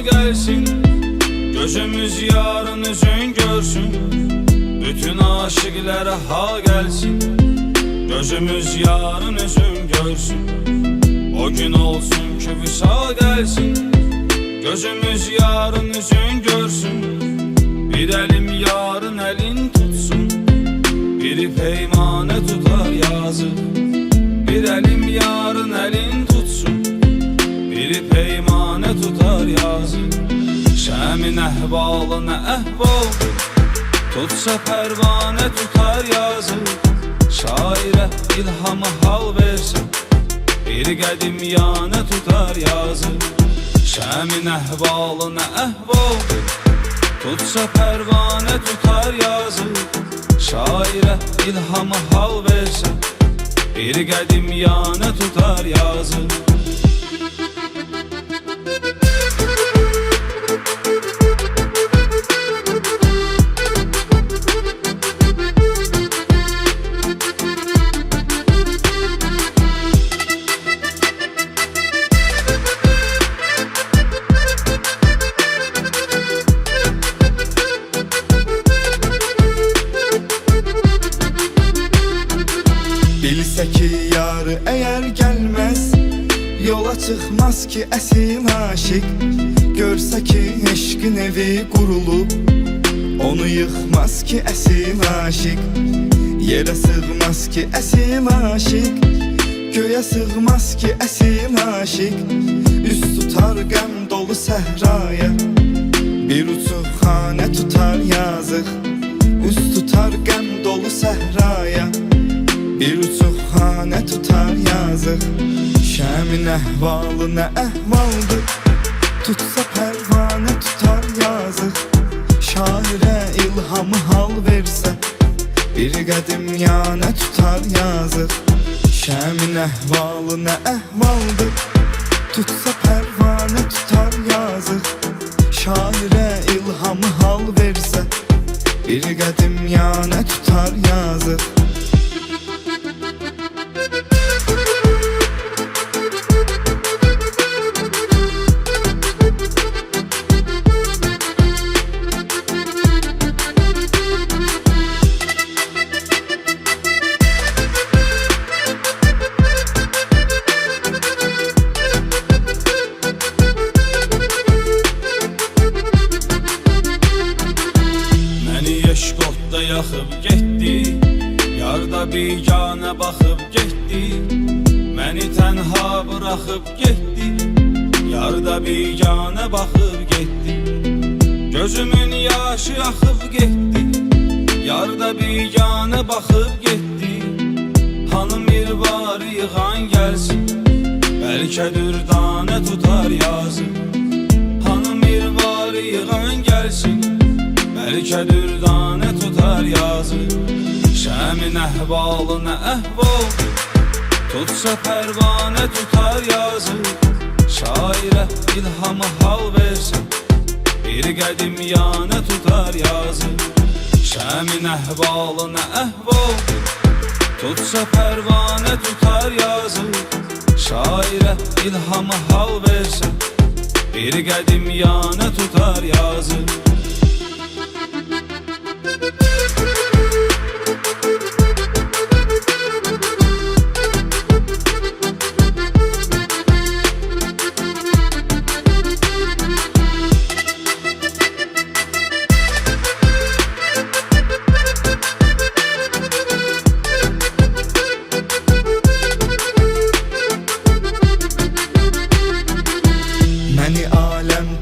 Gelsin. Gözümüz yarın üzün görsün. Bütün aşıklara ha gelsin. Gözümüz yarın üzün görsün. O gün olsun ki vüsa gelsin. Gözümüz yarın üzün görsün. Bir elim yarın elin tutsun. Biri peymane tutar yazık. Bir elim yarın elin tutsun. Biri peymane tutar yazık Şəmin əhvalına əhval Tutsa pərvanə tutar yazık Şairə ilhamı hal versin. Bir qədim yanə tutar yazık Şəmin əhvalına əhval Tutsa pərvanə tutar yazık Şairə ilhamı hal versin. Bir qədim yanə tutar yazık Bilse ki yarı eğer gelmez Yola çıkmaz ki esil aşık. Görse ki eşkin evi kurulup Onu yıkmaz ki esil aşık. Yere sığmaz ki esil aşık. Göğe sığmaz ki esil aşık. Üst tutar gəm dolu səhraya Bir uçuq xanə tutar Şəmin əhvalı nə əhvaldır Tutsa pərvanə tutar yazıq Şairə ilhamı hal versə Bir qədim yanə tutar yazıq Şəmin əhvalı nə əhvaldır Tutsa pərvanə tutar yazıq Şairə ilhamı hal versə Bir qədim yanə tutar yazıq Biganə baxıb getdi Məni tənha buraxıb getdi Yarda biganə baxıb getdi Gözümün yaşı axıb getdi Yarda biganə baxıb getdi Hanım bir var yığan gəlsin Bəlkə dürdanə tutar yazım Hanım bir var yığan gəlsin Bəlkə dürdanə tutar yazı Şəmin əhvalına əhval Tutsa pərvanə tutar yazı. Şairə ilhamı hal versin. Bir qədim yanə tutar yazı. Şəmin əhvalına əhval Tutsa pərvanə tutar yazı. Şairə ilhamı hal versin. Bir qədim yanə tutar yazı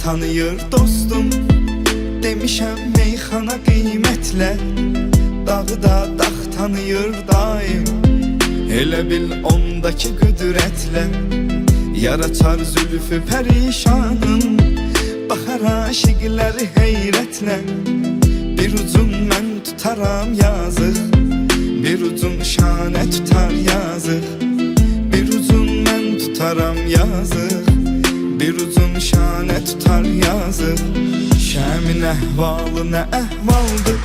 aləm tanıyır dostum. Demişəm meyxana qiymətlə Dağı da dağ tanıyır daim. Elə bil ondakı qüdrətlə Yaraçar zülfü pərişanın Baxar aşiqləri heyrətlə Bir ucun mən tutaram yazıq Bir ucun şanə tutar yazıq Bir ucun mən tutaram yazıq Bir ucun şanə tutar yazıq Şəmin əhvalı nə əhvaldır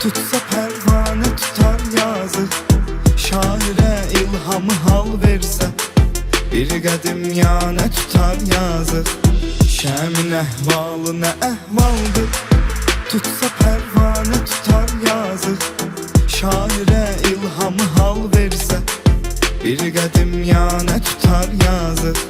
Tutsa pərvanə tutar yazıq Şairə ilhamı hal versə Bir qədim yanə tutar yazıq Şəmin əhvalı nə əhvaldır Tutsa pərvanə tutar yazıq Şairə ilhamı hal versə Bir qədim yanə tutar yazıq